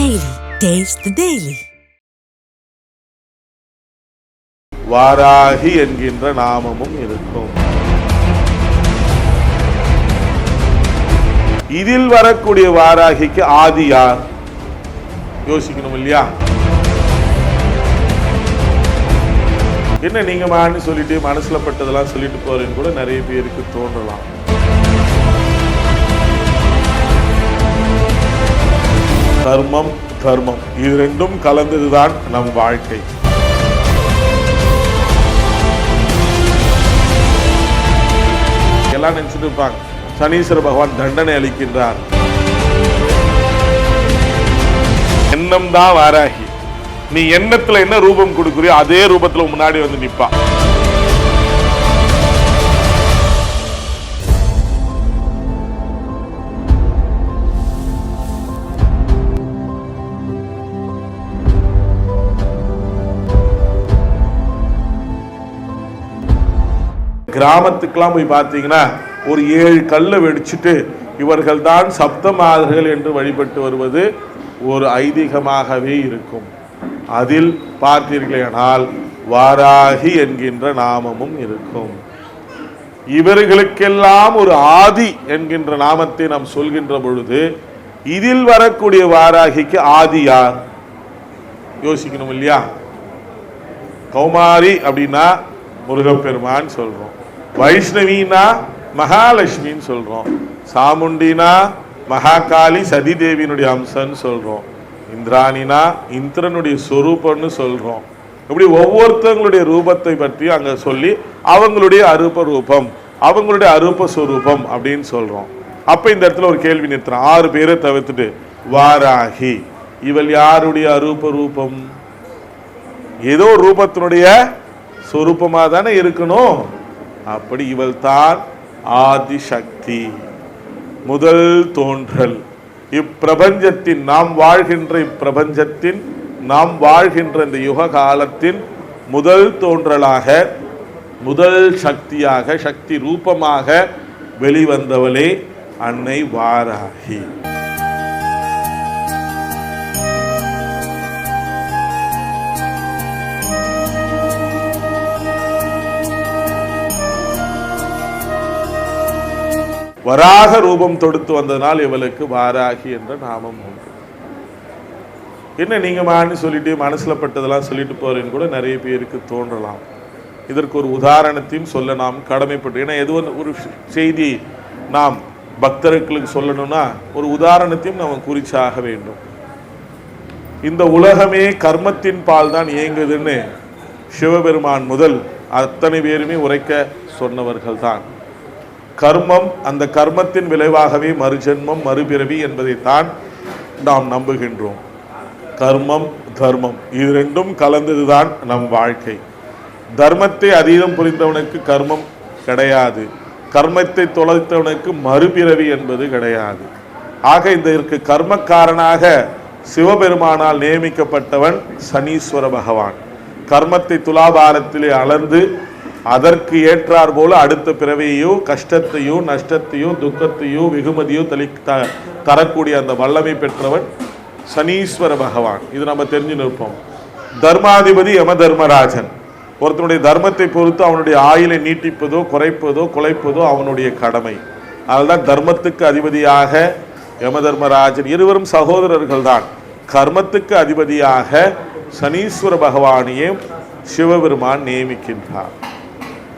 Daily taste daily Varahi என்கின்ற நாமமும் இருக்கும். இதில் வரக்கூடிய வாராகிக்கு ஆதி யார்? யோசிக்கணும் இல்லையா? என்ன நீங்க மான்னு சொல்லிட்டு மனசுல பட்டதெல்லாம் சொல்லிட்டு போறேன்னு கூட நிறைய பேருக்கு தோன்றலாம். கர்மம் தர்மம் இது ரெண்டும் கலந்ததுதான் நம் வாழ்க்கை. எல்லாம் நினைச்சிட்டு இருப்பாங்க. சனீஸ்வர பகவான் தண்டனை அளிக்கின்றார். எண்ணம் தான் வாராகி. நீ எண்ணத்துல என்ன ரூபம் கொடுக்குறியோ அதே ரூபத்துல முன்னாடி வந்து நிற்பான் கிராமத்துக்கெல்லாம் போய் பார்த்தீங்கன்னா ஒரு ஏழு கல்லை வெடிச்சிட்டு இவர்கள் தான் சப்தமாதர்கள் என்று வழிபட்டு வருவது ஒரு ஐதீகமாகவே இருக்கும். அதில் பார்த்தீர்களேனால் வாராகி என்கின்ற நாமமும் இருக்கும். இவர்களுக்கெல்லாம் ஒரு ஆதி என்கின்ற நாமத்தை நாம் சொல்கின்ற பொழுது இதில் வரக்கூடிய வாராகிக்கு ஆதி யார்? யோசிக்கணும் இல்லையா? கௌமாரி அப்படின்னா முருகப்பெருமான் சொல்றோம். வைஷ்ணவினா மகாலட்சுமின்னு சொல்கிறோம் சாமுண்டினா மகாகாளி சதி தேவியினுடைய அம்சம்னு சொல்கிறோம் இந்திராணினா இந்திரனுடைய சொரூபம்னு சொல்கிறோம் இப்படி ஒவ்வொருத்தவங்களுடைய ரூபத்தை பற்றி அங்கே சொல்லி அவங்களுடைய அரூப ரூபம் அவங்களுடைய அருப்ப சொரூபம் அப்படின்னு சொல்கிறோம் அப்போ இந்த இடத்துல ஒரு கேள்வி நிறுத்துறோம் ஆறு பேரை தவிர்த்துட்டு வாராகி இவள் யாருடைய அரூப ரூபம்? ஏதோ ரூபத்தினுடைய சொரூபமாக தானே இருக்கணும். அப்படி இவள் தான் ஆதிசக்தி முதல் தோன்றல். இப்பிரபஞ்சத்தின் நாம் வாழ்கின்ற இப்பிரபஞ்சத்தின் நாம் வாழ்கின்ற இந்த யுக காலத்தின் முதல் தோன்றலாக முதல் சக்தியாக சக்தி ரூபமாக வெளிவந்தவளே அன்னை வாராகி. வராக ரூபம் தொடுத்து வந்ததனால் இவளுக்கு வாராகி என்ற நாமம் உண்டு. என்ன நீங்கள் மான்னு சொல்லிட்டு மனசில் பட்டதெல்லாம் சொல்லிட்டு போகிறேன்னு கூட நிறைய பேருக்கு தோன்றலாம். இதற்கு ஒரு உதாரணத்தையும் சொல்ல நாம் கடமைப்பட்டு ஏன்னா எது ஒரு செய்தி நாம் பக்தர்களுக்கு சொல்லணும்னா ஒரு உதாரணத்தையும் நாம் குறிச்சாக வேண்டும். இந்த உலகமே கர்மத்தின் பால் தான் இயங்குதுன்னு சிவபெருமான் முதல் அத்தனை பேருமே உரைக்க சொன்னவர்கள் தான் கர்மம் அந்த கர்மத்தின் விளைவாகவே மறுஜென்மம் மறுபிறவி என்பதைத்தான் நாம் நம்புகின்றோம். கர்மம் தர்மம் இது ரெண்டும் கலந்ததுதான் நம் வாழ்க்கை. தர்மத்தை அதீதம் புரிந்தவனுக்கு கர்மம் கிடையாது. கர்மத்தை தொலைத்தவனுக்கு மறுபிறவி என்பது கிடையாது. ஆக இதற்கு கர்மக்காரனாக சிவபெருமானால் நியமிக்கப்பட்டவன் சனீஸ்வர பகவான். கர்மத்தை துலாபாரத்திலே அளந்து அதற்கு ஏற்றார் போல அடுத்த பிறவியையோ கஷ்டத்தையோ நஷ்டத்தையோ துக்கத்தையோ வெகுமதியோ தலி த தரக்கூடிய அந்த வல்லமை பெற்றவன் சனீஸ்வர பகவான். இது நம்ம தெரிஞ்சு நிற்போம். தர்மாதிபதி யம தர்மராஜன் ஒருத்தனுடைய தர்மத்தை பொறுத்து அவனுடைய ஆயுளை நீட்டிப்பதோ குறைப்பதோ குலைப்பதோ அவனுடைய கடமை. அதனால்தான் தர்மத்துக்கு அதிபதியாக யம தர்மராஜன் இருவரும் சகோதரர்கள் தான் கர்மத்துக்கு அதிபதியாக சனீஸ்வர பகவானையும் சிவபெருமான் நியமிக்கின்றார்.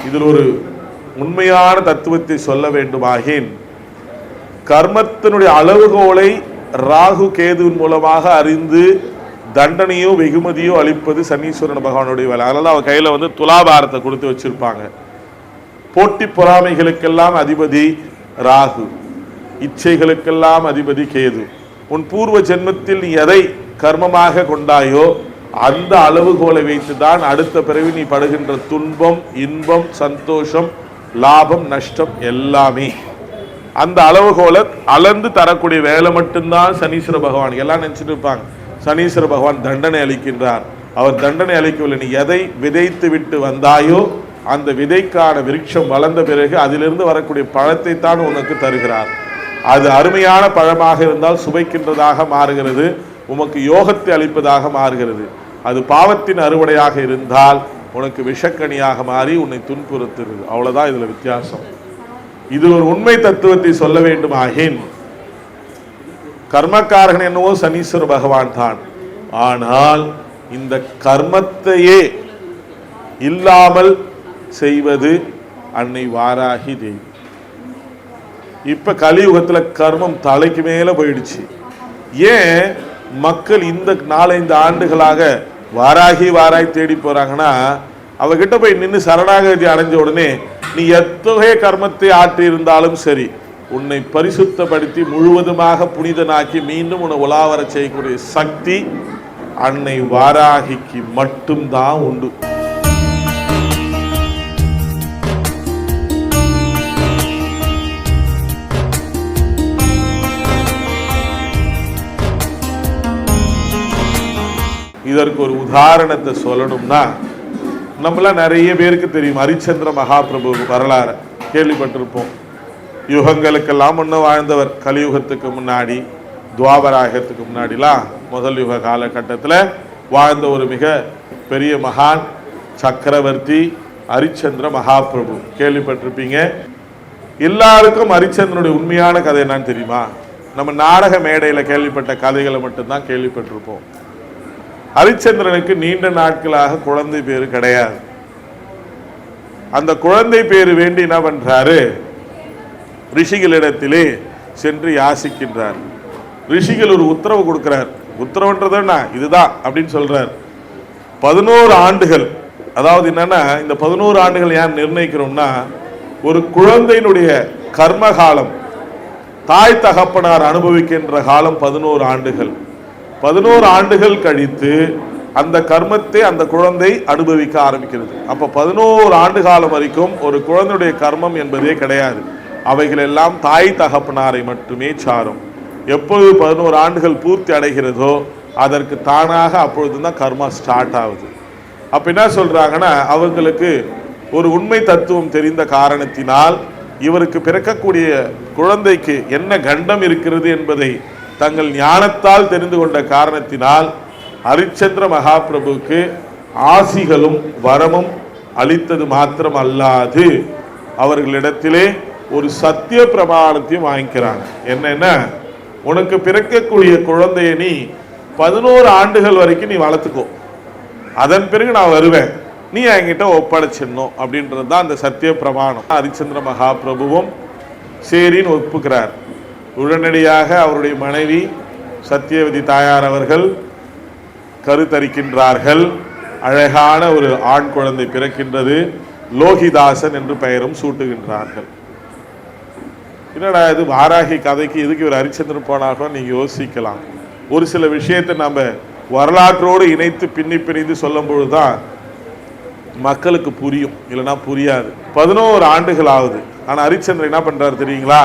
இதில் ஒரு உண்மையான தத்துவத்தை சொல்ல வேண்டுமாகின். கர்மத்தினுடைய அளவுகோலை ராகு கேதுவின் மூலமாக அறிந்து தண்டனையோ வெகுமதியோ அளிப்பது சனீஸ்வரன் பகவானுடைய வேலை. அதனால அவன் கையில் வந்து துலாபாரத்தை கொடுத்து வச்சிருப்பாங்க. போட்டி பொறாமைகளுக்கெல்லாம் அதிபதி ராகு. இச்சைகளுக்கெல்லாம் அதிபதி கேது. உன் பூர்வ ஜென்மத்தில் நீ எதை கர்மமாக கொண்டாயோ அந்த அளவுகோலை வைத்துதான் அடுத்த பிறவி நீ படுகின்ற துன்பம் இன்பம் சந்தோஷம் லாபம் நஷ்டம் எல்லாமே. அந்த அளவுகோலை அளந்து தரக்கூடிய வேலை மட்டும்தான் சனீஸ்வர பகவான். எல்லாம் நினைச்சிட்டு இருப்பாங்க. சனீஸ்வர பகவான் தண்டனை அளிக்கின்றார். அவர் தண்டனை அளிக்கவில்லை. நீ எதை விதைத்து விட்டு வந்தாயோ அந்த விதைக்கான விருட்சம் வளர்ந்த பிறகு அதிலிருந்து வரக்கூடிய பழத்தை தான் உனக்கு தருகிறார். அது அருமையான பழமாக இருந்தால் சுவைக்கின்றதாக மாறுகிறது. உமக்கு யோகத்தை அளிப்பதாக மாறுகிறது. அது பாவத்தின் அறுவடையாக இருந்தால் உனக்கு விஷக்கணியாக மாறி உன்னை துன்புறுத்துறது அவ்வளவுதான் இதுல வித்தியாசம். இது ஒரு உண்மை தத்துவத்தை சொல்ல வேண்டும் ஆகின் கர்மக்காரகன் என்னவோ சனீஸ்வர பகவான் தான். ஆனால் இந்த கர்மத்தையே இல்லாமல் செய்வது அன்னை வாராகி தேவி. இப்ப கலியுகத்துல கர்மம் தலைக்கு மேல போயிடுச்சு. ஏன்? மக்கள் இந்த நாலஞ்சு ஆண்டுகளாக வாராகி வாராய் தேடி போறாங்கன்னா அவகிட்ட போய் நின்று சரணாகதி அடைஞ்ச உடனே நீ எத்தகைய கர்மத்தை ஆற்றி இருந்தாலும் சரி உன்னை பரிசுத்தப்படுத்தி முழுவதுமாக புனிதனாக்கி மீண்டும் உன்னை உலாவர செய்யக்கூடிய சக்தி அன்னை வாராகிக்கு மட்டும்தான் உண்டு. இதற்கு ஒரு உதாரணத்தை சொல்லணும்னா நம்மளாம் நிறைய பேருக்கு தெரியும் ஹரிச்சந்திர மகாபிரபு வரலாறு கேள்விப்பட்டிருப்போம். யுகங்களுக்கெல்லாம் முன்ன வாழ்ந்தவர் கலியுகத்துக்கு முன்னாடி துவாபராகத்துக்கு முன்னாடிலாம் முதல் யுக காலகட்டத்தில் வாழ்ந்த ஒரு மிக பெரிய மகான் சக்கரவர்த்தி ஹரிச்சந்திர மகாபிரபு. கேள்விப்பட்டிருப்பீங்க? எல்லாருக்கும் ஹரிச்சந்திரனுடைய உண்மையான கதை என்னன்னு தெரியுமா? நம்ம நாடக மேடையில் கேள்விப்பட்ட கதைகளை மட்டும்தான் கேள்விப்பட்டிருப்போம். ஹரிச்சந்திரனுக்கு நீண்ட நாட்களாக குழந்தை பேரு கிடையாது. அந்த குழந்தை பேரு வேண்டி என்ன பண்றாரு? ரிஷிகளிடத்திலே சென்று யாசிக்கின்றார். ரிஷிகள் ஒரு உத்தரவு கொடுக்கிறார். உத்தரவுன்றது என்ன இதுதான் அப்படின்னு சொல்றார். பதினோரு ஆண்டுகள் அதாவது என்னன்னா இந்த பதினோரு ஆண்டுகள் ஏன் நிர்ணயிக்கிறோம்னா ஒரு குழந்தையினுடைய கர்மகாலம் தாய் தகப்பனார் அனுபவிக்கின்ற காலம் பதினோரு ஆண்டுகள். பதினோரு ஆண்டுகள் கழித்து அந்த கர்மத்தை அந்த குழந்தை அனுபவிக்க ஆரம்பிக்கிறது. அப்ப பதினோரு ஆண்டு காலம் வரைக்கும் ஒரு குழந்தையுடைய கர்மம் என்பதே கிடையாது. அவைகள் எல்லாம் தாய் தகப்பனாரை மட்டுமே சாரும். எப்பொழுது பதினோரு ஆண்டுகள் பூர்த்தி அடைகிறதோ அதற்கு தானாக அப்பொழுது தான் கர்மா ஸ்டார்ட் ஆகுது. அப்ப என்ன சொல்றாங்கன்னா அவர்களுக்கு ஒரு உண்மை தத்துவம் தெரிந்த காரணத்தினால் இவருக்கு பிறக்கக்கூடிய குழந்தைக்கு என்ன கண்டம் இருக்கிறது என்பதை தங்கள் ஞானத்தால் தெரிந்து கொண்ட காரணத்தினால் ஹரிச்சந்திர மகாபிரபுவுக்கு ஆசிகளும் வரமும் அளித்தது மாத்திரம் அல்லாது அவர்களிடத்திலே ஒரு சத்திய பிரமாணத்தையும் வாங்கிக்கிறாங்க. என்னன்னா? உனக்கு பிறக்கக்கூடிய குழந்தைய நீ பதினோரு ஆண்டுகள் வரைக்கும் நீ வளர்த்துக்கோ. அதன் பிறகு நான் வருவேன். நீ என்கிட்ட ஒப்படைச்சிடணும் அப்படின்றது தான் அந்த சத்திய பிரமாணம். ஹரிச்சந்திர மகாபிரபுவும் சரின்னு ஒப்புக்கிறார். உடனடியாக அவருடைய மனைவி சத்தியவதி தாயார் அவர்கள் கருத்தரிக்கின்றார்கள். அழகான ஒரு ஆண் குழந்தை பிறக்கின்றது. லோகிதாசன் என்று பெயரும் சூட்டுகின்றார்கள். என்னடா இது? வாராகி கதைக்கு எதுக்கு ஒரு ஹரிச்சந்திரன் போனாகோ நீங்கள் யோசிக்கலாம். ஒரு சில விஷயத்தை நம்ம வரலாற்றோடு இணைத்து பின்னி பிணைந்து சொல்லும் பொழுதுதான் மக்களுக்கு புரியும். இல்லைன்னா புரியாது. பதினோரு ஆண்டுகள் ஆகுது ஆனால் ஹரிச்சந்திரன் என்ன பண்ணுறாரு தெரியுங்களா?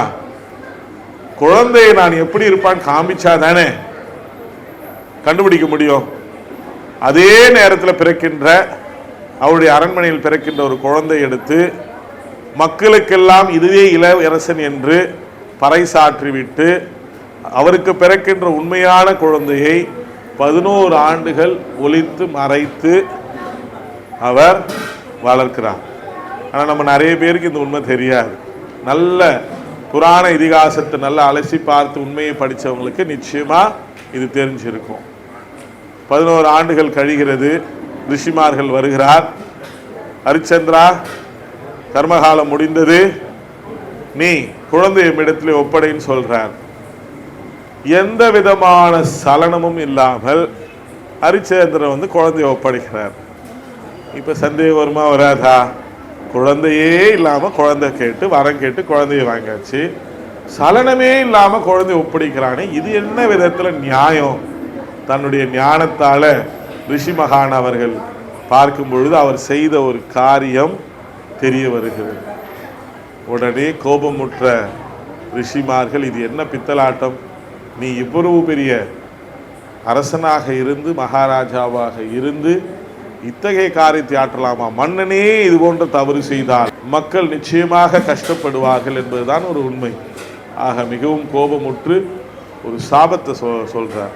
குழந்தையை நான் எப்படி இருப்பான்னு காமிச்சா தானே கண்டுபிடிக்க முடியும். அதே நேரத்தில் பிறக்கின்ற அவருடைய அரண்மனையில் பிறக்கின்ற ஒரு குழந்தை எடுத்து மக்களுக்கெல்லாம் இதுவே இளவரசன் என்று பறைசாற்றிவிட்டு அவருக்கு பிறக்கின்ற உண்மையான குழந்தையை பதினோரு ஆண்டுகள் ஒழித்து மறைத்து அவர் வளர்க்கிறார். ஆனால் நம்ம நிறைய பேருக்கு இந்த உண்மை தெரியாது. நல்ல புராண இதிகாசத்தை நல்லா அலசி பார்த்து உண்மையை படித்தவங்களுக்கு நிச்சயமாக இது தெரிஞ்சிருக்கும். பதினோரு ஆண்டுகள் கழிகிறது ரிஷிமார்கள் வருகிறார். ஹரிச்சந்திரா கர்மகாலம் முடிந்தது. நீ குழந்தை இடத்துல ஒப்படைன்னு சொல்கிறார் எந்த விதமான சலனமும் இல்லாமல் ஹரிச்சந்திரன் வந்து குழந்தைய ஒப்படைக்கிறார். இப்போ சந்தேகம் வருமா வராதா? குழந்தையே இல்லாமல் குழந்தை கேட்டு வரம் கேட்டு குழந்தைய வாங்கியாச்சு. சலனமே இல்லாமல் குழந்தை ஒப்படைக்கிறானே. இது என்ன விதத்தில் நியாயம்? தன்னுடைய ஞானத்தால் ரிஷி மகான் அவர்கள் பார்க்கும் பொழுது அவர் செய்த ஒரு காரியம் தெரிய வருகிறது. உடனே கோபமுற்ற ரிஷிமார்கள் இது என்ன பித்தலாட்டம்? நீ இவ்வளவு பெரிய அரசனாக இருந்து மகாராஜாவாக இருந்து இத்தகைய காரியத்தை ஆற்றலாமா? மன்னனே இது போன்ற தவறு செய்தால் மக்கள் நிச்சயமாக கஷ்டப்படுவார்கள் என்பதுதான் ஒரு உண்மை. ஆக மிகவும் கோபமுற்று ஒரு சாபத்தை சொ சொல்கிறார்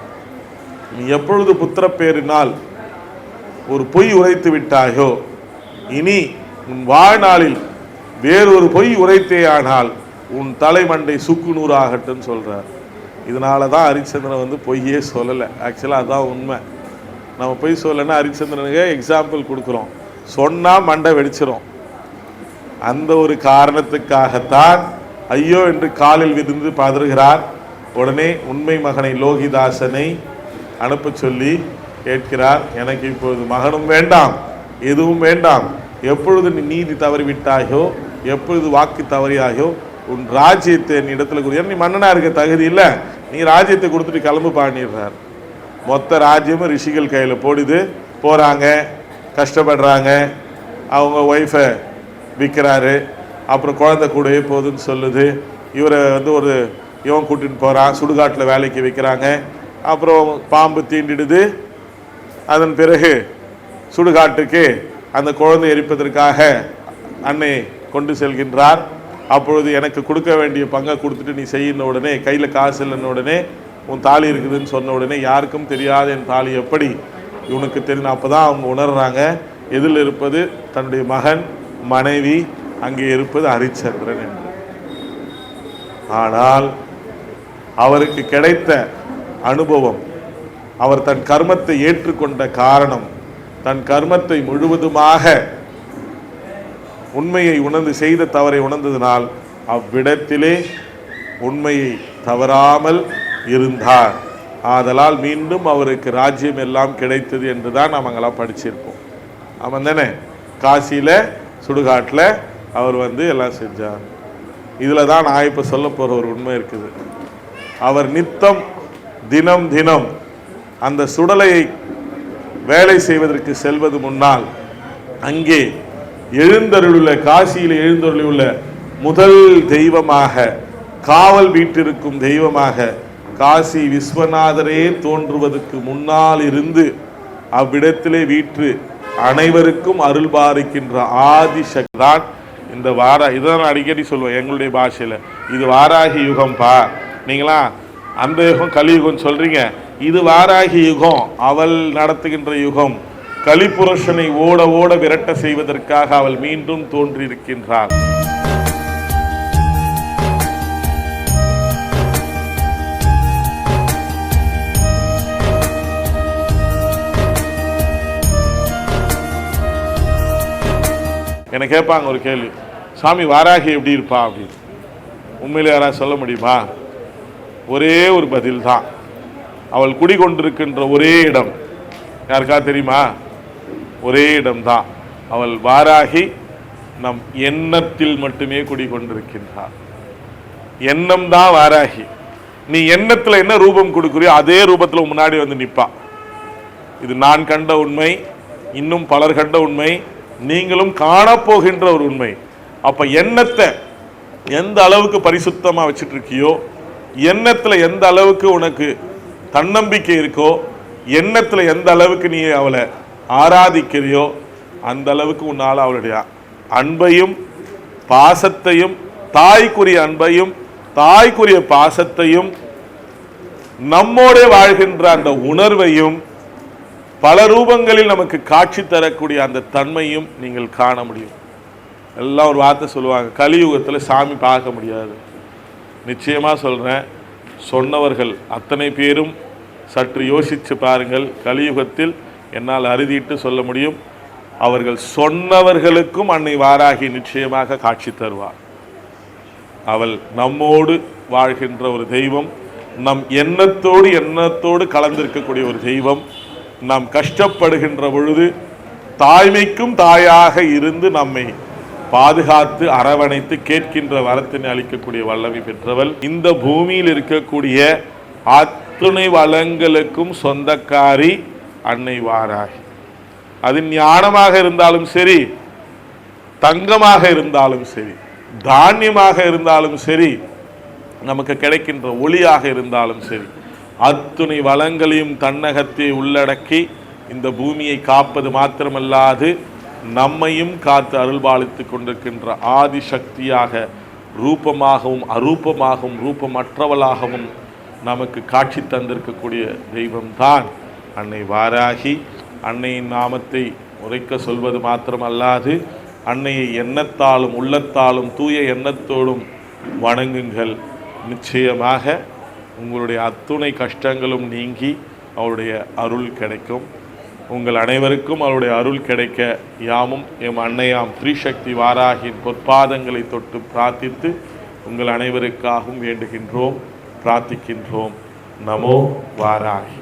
நீ எப்பொழுது புத்திர பேரினால் ஒரு பொய் உரைத்து விட்டாயோ இனி உன் வாழ்நாளில் வேறொரு பொய் உரைத்தேயானால் உன் தலைமண்டை சுக்கு நூறாகட்டும் சொல்கிறார் இதனால தான் ஹரிச்சந்திரன் வந்து பொய்யே சொல்லலை. ஆக்சுவலாக அதுதான் உண்மை. நம்ம போய் சொல்லலைன்னா ஹரிச்சந்திரனுக்கு எக்ஸாம்பிள் கொடுக்குறோம். சொன்னால் மண்டை வெடிச்சிரும். அந்த ஒரு காரணத்துக்காகத்தான் ஐயோ என்று காலில் விழுந்து பதறுகிறார். உடனே உண்மை மகனை லோகிதாசனை அனுப்ப சொல்லி கேட்கிறார். எனக்கு இப்பொழுது மகனும் வேண்டாம் எதுவும் வேண்டாம். எப்பொழுது நீ நீதி தவறிவிட்டாயோ எப்பொழுது வாக்கு தவறியாயோ உன் ராஜ்யத்தை நீ இடத்துல கொடுத்து நீ மன்னனாக இருக்க தகுதி இல்லை. நீ ராஜ்யத்தை கொடுத்துட்டு கிளம்பு பாடிடுறார் மொத்த ராஜ்யமும் ரிஷிகள் கையில் போடுது. போகிறாங்க கஷ்டப்படுறாங்க. அவங்க ஒய்ஃபை விற்கிறாரு அப்புறம் குழந்தை கூடவே போகுதுன்னு சொல்லுது. இவரை வந்து ஒரு இவன் கூட்டின்னு போகிறான் சுடுகாட்டில் வேலைக்கு வைக்கிறாங்க. அப்புறம் பாம்பு தீண்டிடுது. அதன் பிறகு சுடுகாட்டுக்கு அந்த குழந்தை எரிப்பதற்காக அன்னை கொண்டு செல்கின்றார். அப்பொழுது எனக்கு கொடுக்க வேண்டிய பங்கை கொடுத்துட்டு நீ செய்யின உடனே கையில் காசு இல்லைன்ன உடனே உன் தாலி இருக்குதுன்னு சொன்ன உடனே யாருக்கும் தெரியாத என் தாலி எப்படி? இவனுக்கு தெரியும். அப்போ தான் அவங்க உணர்றாங்க. எதில் இருப்பது? தன்னுடைய மகன் மனைவி அங்கே இருப்பது ஹரிச்சந்திரன் என்று. ஆனால் அவருக்கு கிடைத்த அனுபவம் அவர் தன் கர்மத்தை ஏற்றுக்கொண்ட காரணம் தன் கர்மத்தை முழுவதுமாக உண்மையை உணர்ந்து செய்த தவறை உணர்ந்ததினால் அவ்விடத்திலே உண்மையை தவறாமல் இருந்தார். ஆதலால் மீண்டும் அவருக்கு ராஜ்யம் எல்லாம் கிடைத்தது என்று தான் நாம் அங்கெல்லாம் படிச்சிருப்போம். அவன் தானே? காசியில் சுடுகாட்டில் அவர் வந்து எல்லாம் செஞ்சார். இதில் தான் நான் இப்போ சொல்ல போகிற ஒரு உண்மை இருக்குது. அவர் நித்தம் தினம் தினம் அந்த சுடலையை வேலை செய்வதற்கு செல்வது முன்னால் அங்கே எழுந்தருளுள்ள காசியில் எழுந்தருளியுள்ள முதல் தெய்வமாக காவல் வீட்டிருக்கும் தெய்வமாக காசி விஸ்வநாதரே தோன்றுவதற்கு முன்னால் இருந்து அவ்விடத்திலே வீற்று அனைவருக்கும் அருள் பாரிக்கின்ற ஆதிசக்தி தான் இந்த வாரா இதை நான் அடிக்கடி சொல்லுவேன் எங்களுடைய பாஷையில். இது வாராகி யுகம்பா நீங்களா? அந்த யுகம் கலியுகம் சொல்றீங்க. இது வாராகி யுகம் அவள் நடத்துகின்ற யுகம். கலிபுருஷனை ஓட ஓட விரட்ட செய்வதற்காக அவள் மீண்டும் தோன்றியிருக்கின்றாள். என்னை கேட்பாங்க ஒரு கேள்வி சாமி வாராகி எப்படி இருப்பா? அப்படின்னு. உண்மையில் யாராவது சொல்ல முடியுமா? ஒரே ஒரு பதில் தான் அவள் குடிகொண்டிருக்கின்ற ஒரே இடம். யாருக்கா தெரியுமா? ஒரே இடம்தான். அவள் வாராகி நம் எண்ணத்தில் மட்டுமே குடிகொண்டிருக்கின்றாள். எண்ணம் தான் வாராகி. நீ எண்ணத்தில் என்ன ரூபம் கொடுக்குறியோ அதே ரூபத்தில் முன்னாடி வந்து நிற்பா இது நான் கண்ட உண்மை இன்னும் பலர் கண்ட உண்மை நீங்களும் காணப்போகின்ற ஒரு உண்மை. அப்போ எண்ணத்தை எந்த அளவுக்கு பரிசுத்தமாக வச்சுட்டு இருக்கியோ எந்த அளவுக்கு உனக்கு தன்னம்பிக்கை இருக்கோ எண்ணத்தில் எந்த அளவுக்கு நீ அவளை ஆராதிக்கிறியோ அந்த அளவுக்கு உன்னால் அவளுடைய அன்பையும் பாசத்தையும் தாய்க்குரிய அன்பையும் தாய்க்குரிய பாசத்தையும் நம்மோடே வாழ்கின்ற அந்த உணர்வையும் பல ரூபங்களில் நமக்கு காட்சி தரக்கூடிய அந்த தன்மையும் நீங்கள் காண முடியும். எல்லாம் ஒரு வார்த்தை சொல்லுவாங்க கலியுகத்தில் சாமி பார்க்க முடியாது. நிச்சயமாக சொல்கிறேன் சொன்னவர்கள் அத்தனை பேரும் சற்று யோசித்து பாருங்கள் கலியுகத்தில் என்னால் அறுதிட்டு சொல்ல முடியும் அவர்கள் சொன்னவர்களுக்கும் அன்னை வாராகி நிச்சயமாக காட்சி தருவார். அவள் நம்மோடு வாழ்கின்ற ஒரு தெய்வம் நம் எண்ணத்தோடு எண்ணத்தோடு கலந்திருக்கக்கூடிய ஒரு தெய்வம் நாம் கஷ்டப்படுகின்ற பொழுது தாய்மைக்கும் தாயாக இருந்து நம்மை பாதுகாத்து அரவணைத்து கேட்கின்ற வரத்தினை அளிக்கக்கூடிய வல்லமை பெற்றவள். இந்த பூமியில் இருக்கக்கூடிய அத்துணை வளங்களுக்கும் சொந்தக்காரி அன்னை வாராகி. அது ஞானமாக இருந்தாலும் சரி தங்கமாக இருந்தாலும் சரி தானியமாக இருந்தாலும் சரி நமக்கு கிடைக்கின்ற ஒளியாக இருந்தாலும் சரி அத்துணை வளங்களையும் தன்னகத்தை உள்ளடக்கி இந்த பூமியை காப்பது மாத்திரமல்லாது நம்மையும் காத்து அருள்பாலித்துக் கொண்டிருக்கின்ற ஆதிசக்தியாக ரூபமாகவும் அரூபமாகவும் ரூபமற்றவளாகவும் நமக்கு காட்சி தந்திருக்கக்கூடிய தெய்வம்தான். அன்னை வாராகி அன்னையின் நாமத்தை உரைக்க சொல்வது மாத்திரமல்லாது அன்னையை எண்ணத்தாலும் உள்ளத்தாலும் தூய எண்ணத்தோடும் வணங்குங்கள். நிச்சயமாக உங்களுடைய அத்துணை கஷ்டங்களும் நீங்கி அவருடைய அருள் கிடைக்கும். உங்கள் அனைவருக்கும் அவருடைய அருள் கிடைக்க யாமும் எம் அன்னையாம் ஸ்ரீசக்தி வாராகின் பொற்பாதங்களை தொட்டு பிரார்த்தித்து உங்கள் அனைவருக்காகவும் வேண்டுகின்றோம் பிரார்த்திக்கின்றோம். நமோ வாராகி.